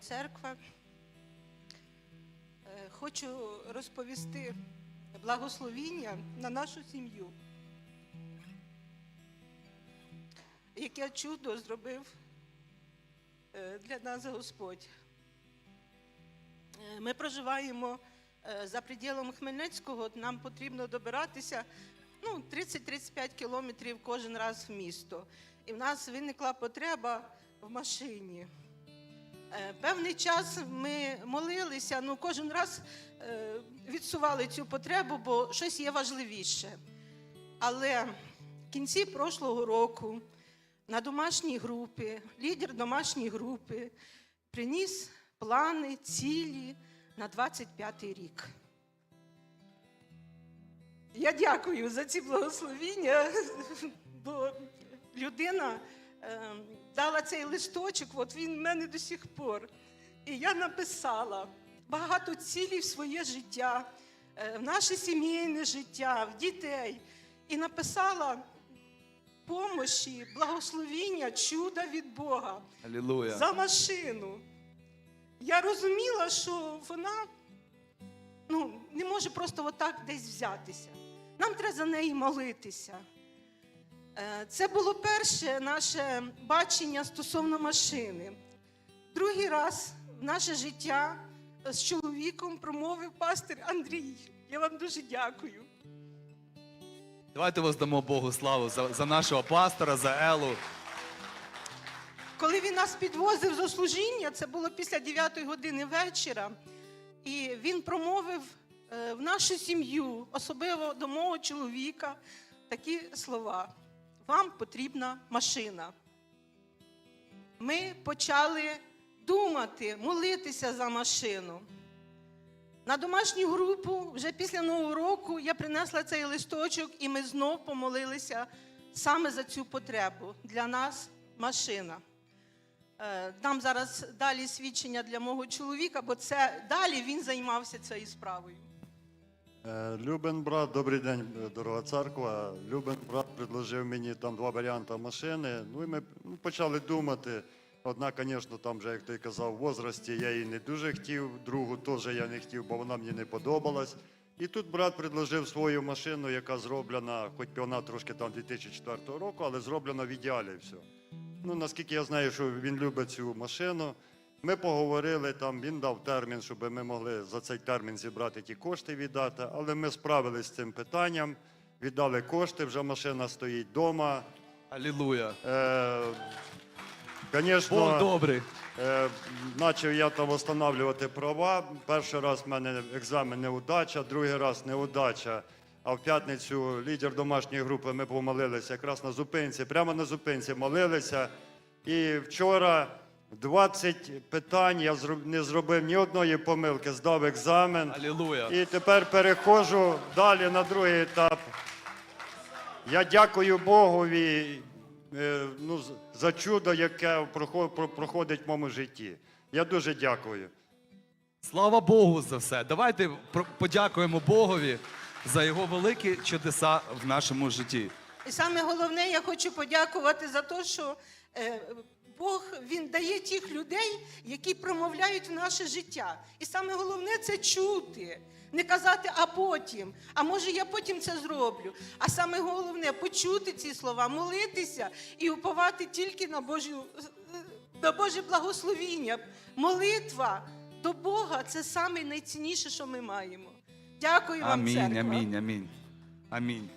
церква. Е, Хочу розповісти благословіння на нашу сім'ю. Яке чудо зробив е, для нас Господь. Е, Ми проживаємо за приділом Хмельницького. Нам потрібно добиратися ну, 30-35 кілометрів кожен раз в місто. І в нас виникла потреба в машині. Е, Певний час ми молилися, ну кожен раз е, відсували цю потребу, бо щось є важливіше. Але в кінці прошлого року на домашній групі, лідер домашньої групи приніс плани, цілі на 25-й рік. Я дякую за ці благословіння, бо людина е, дала цей листочок, от він в мене до сих пор. І я написала багато цілей в своє життя, е, в наше сімейне життя, в дітей. І написала помощі, благословіння, чуда від Бога Алілуя. за машину. Я розуміла, що вона ну, не може просто отак десь взятися. Нам треба за неї молитися. Е, Це було перше наше бачення стосовно машини. Другий раз в наше життя з чоловіком промовив пастир Андрій. Я вам дуже дякую. Давайте воздамо Богу славу за, за нашого пастора, за Елу. Коли він нас підвозив з служіння, це було після 9 години вечора, і він промовив е, в нашу сім'ю, особливо до мого чоловіка, такі слова: вам потрібна машина. Ми почали думати, молитися за машину. На домашню групу вже після Нового року я принесла цей листочок, і ми знов помолилися саме за цю потребу. Для нас машина. Е, Дам зараз далі свідчення для мого чоловіка, бо це далі він займався цією справою. Е, Любен брат, добрий день, е, дорога церква. Любен брат предложив мені там два варіанти машини. Ну і ми ну, почали думати. Одна, звісно, там вже, як ти казав, в возрасті я її не дуже хотів, другу теж я не хотів, бо вона мені не подобалась. І тут брат предложив свою машину, яка зроблена, хоч вона трошки там 2004 року, але зроблена в ідеалі все. Ну, наскільки я знаю, що він любить цю машину. Ми поговорили там, він дав термін, щоб ми могли за цей термін зібрати ті кошти віддати, але ми справилися з цим питанням, віддали кошти, вже машина стоїть вдома. Алілуя. Е, Бог Звісно, добрий. е, почав я там встановлювати права. Перший раз в мене екзамен неудача, другий раз неудача. А в п'ятницю лідер домашньої групи ми помолилися якраз на зупинці, прямо на зупинці молилися. І вчора 20 питань я не зробив ні одної помилки, здав екзамен. Алілуя. І тепер переходжу далі на другий етап. Я дякую Богові е, ну, за чудо, яке проходить в моєму житті. Я дуже дякую. Слава Богу за все. Давайте подякуємо Богові за його великі чудеса в нашому житті. І саме головне, я хочу подякувати за те, що е, Бог він дає тих людей, які промовляють в наше життя. І саме головне це чути. Не казати, а потім, а може я потім це зроблю. А саме головне почути ці слова, молитися і уповати тільки на Божу, на Боже благословіння. Молитва до Бога це саме найцінніше, що ми маємо. Дякую вам, Амінь, церква. амінь, амінь. Амінь.